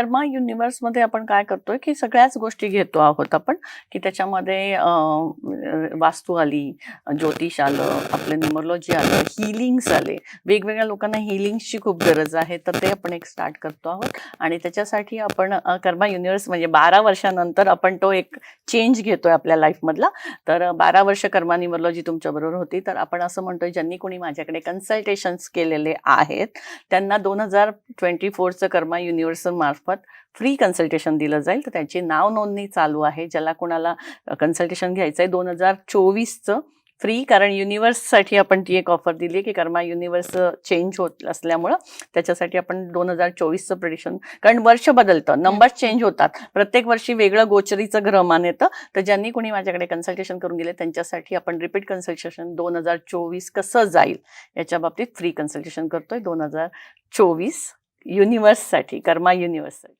कर्मा युनिव्हर्समध्ये आपण काय करतोय की सगळ्याच गोष्टी घेतो आहोत आपण की त्याच्यामध्ये वास्तू आली ज्योतिष आलं आपलं न्युमरोलॉजी आलं हिलिंग्स आले. वेगवेगळ्या लोकांना हिलिंग्सची खूप गरज आहे तर ते आपण एक स्टार्ट करतो आहोत. आणि त्याच्यासाठी आपण कर्मा युनिव्हर्स म्हणजे बारा वर्षानंतर आपण तो एक चेंज घेतोय आपल्या लाईफमधला तर बारा वर्ष कर्मा न्युमरोलॉजी तुमच्याबरोबर होती. तर आपण असं म्हणतोय ज्यांनी कोणी माझ्याकडे कन्सल्टेशन्स केलेले आहेत त्यांना दोन हजार ट्वेंटी फोरचं कर्मा युनिव्हर्सल मार्फत फ्री कन्सल्टेशन दिलं जाईल. तर त्याची नाव नोंदणी चालू आहे. ज्याला कोणाला कन्सल्टेशन घ्यायचं आहे दोन हजार चोवीसचं फ्री कारण युनिव्हर्ससाठी आपण ती एक ऑफर दिली आहे की कर्मा युनिव्हर्स चेंज होत असल्यामुळं त्याच्यासाठी आपण दोन हजार चोवीसचं प्रिडिक्शन कारण वर्ष बदलतं नंबर चेंज होतात. प्रत्येक वर्षी वेगळं गोचरीचं ग्रहमान येतं. तर ज्यांनी कोणी माझ्याकडे कन्सल्टेशन करून गेले त्यांच्यासाठी आपण रिपीट कन्सल्टेशन दोन हजार चोवीस कसं जाईल याच्या बाबतीत फ्री कन्सल्टेशन करतोय. दोन हजार चोवीस युनिव्हर्ससाठी कर्मा युनिवर्ससाठी